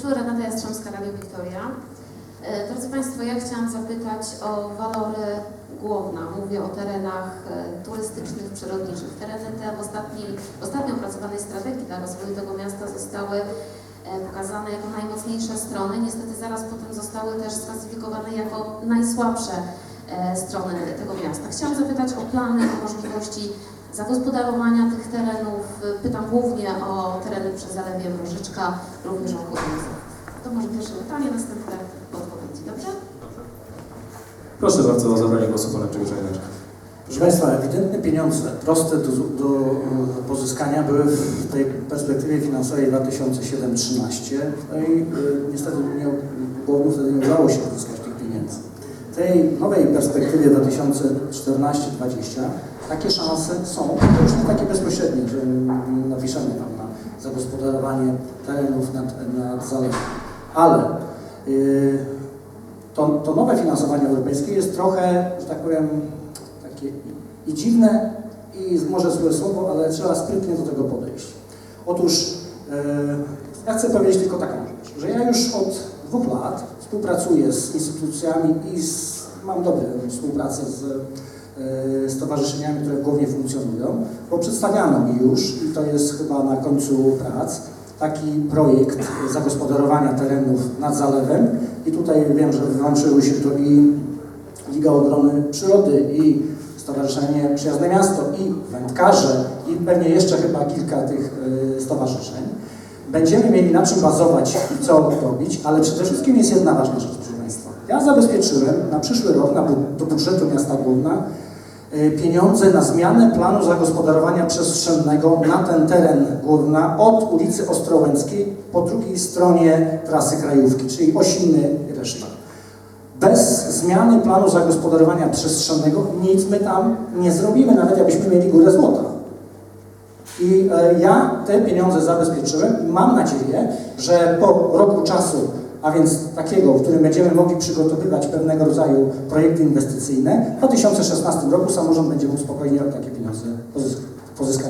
wieczór, Renata Jastrzębska, Radio Wiktoria. E, Drodzy Państwo, ja chciałam zapytać o walory Głowna. Mówię o terenach e, turystycznych, przyrodniczych. Tereny te w, ostatniej, ostatnio opracowanej strategii dla rozwoju tego miasta zostały e, pokazane jako najmocniejsze strony. Niestety zaraz potem zostały też sklasyfikowane jako najsłabsze strony tego miasta. Chciałam zapytać o plany, o możliwości zagospodarowania tych terenów. Pytam głównie o tereny przy Zalewie Mrożyczka, również o Chudnicach. To może pierwsze pytanie, następne odpowiedzi, dobrze? Proszę bardzo o zabranie głosu pana Grzegorza Proszę Państwa, ewidentne pieniądze proste do, do e, pozyskania były w tej perspektywie finansowej 2007-2013. No i y, niestety nie, Głownu wtedy nie udało się pozyskać tych pieniędzy. W tej nowej perspektywie 2014-2020 takie szanse są, to już nie takie bezpośrednie, że napiszemy tam na zagospodarowanie terenów nad, nad zalewem. Ale y, to, to nowe finansowanie europejskie jest trochę, że tak powiem, takie i, dziwne, i może złe słowo, ale trzeba sprytnie do tego podejść. Otóż e, ja chcę powiedzieć tylko taką rzecz, że ja już od dwóch lat współpracuję z instytucjami i z, mam dobrą współpracę z e, stowarzyszeniami, które w głowie funkcjonują, bo przedstawiano mi już, i to jest chyba na końcu prac, taki projekt zagospodarowania terenów nad zalewem i tutaj wiem, że włączyły się tu i Liga Obrony Przyrody i Stowarzyszenie Przyjazne Miasto i wędkarze i pewnie jeszcze chyba kilka tych y, stowarzyszeń. Będziemy mieli na czym bazować i co robić, ale przede wszystkim jest jedna ważna rzecz, proszę Państwa. Ja zabezpieczyłem na przyszły rok na, do budżetu miasta Główna y, pieniądze na zmianę planu zagospodarowania przestrzennego na ten teren Główna od ulicy Ostrołęckiej po drugiej stronie trasy krajówki, czyli Osiny reszta. Bez zmiany planu zagospodarowania przestrzennego nic my tam nie zrobimy, nawet jakbyśmy mieli górę złota. I e, ja te pieniądze zabezpieczyłem i mam nadzieję, że po roku czasu, a więc takiego, w którym będziemy mogli przygotowywać pewnego rodzaju projekty inwestycyjne, w 2016 roku samorząd będzie mógł spokojnie takie pieniądze pozysk- pozyskać.